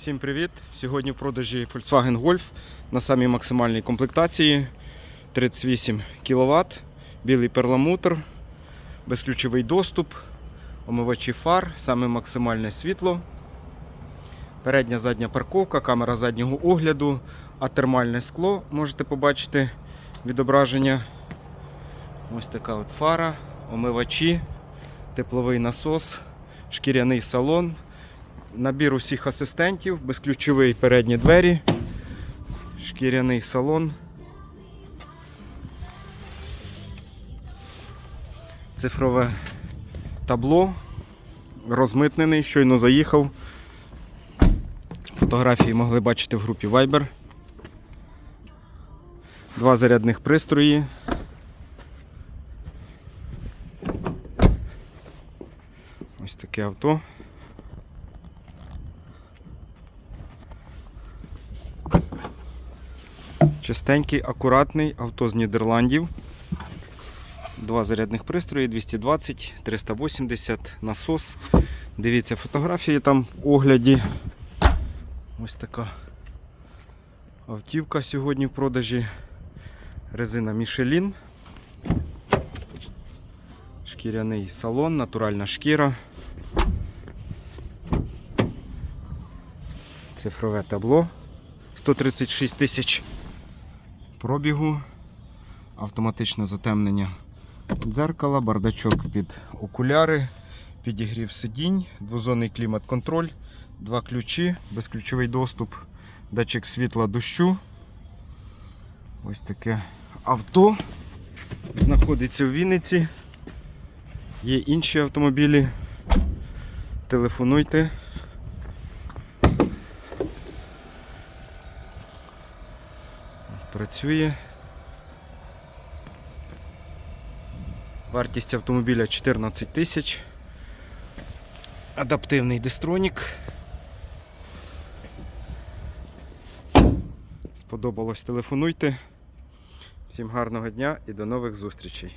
Всім привіт! Сьогодні в продажі Volkswagen Golf на самій максимальній комплектації 38 кВт, білий перламутр, безключовий доступ, омивачі фар, саме максимальне світло, передня задня парковка, камера заднього огляду, а термальне скло можете побачити відображення. Ось така от фара, омивачі, тепловий насос, шкіряний салон. Набір усіх асистентів, безключовий передні двері, шкіряний салон. Цифрове табло, розмитнений, щойно заїхав. Фотографії могли бачити в групі Viber. Два зарядних пристрої. Ось таке авто. Чистенький, акуратний авто з Нідерландів. Два зарядних пристрої, 220, 380, насос. Дивіться фотографії там в огляді. Ось така автівка сьогодні в продажі. Резина Michelin. Шкіряний салон, натуральна шкіра. Цифрове табло. 136 тисяч пробігу, автоматичне затемнення дзеркала, бардачок під окуляри, підігрів сидінь, двозонний клімат-контроль, два ключі, безключовий доступ, датчик світла дощу. Ось таке авто знаходиться в Вінниці. Є інші автомобілі. Телефонуйте. Працює. Вартість автомобіля 14 тисяч. Адаптивний дистронік. Сподобалось телефонуйте. Всім гарного дня і до нових зустрічей.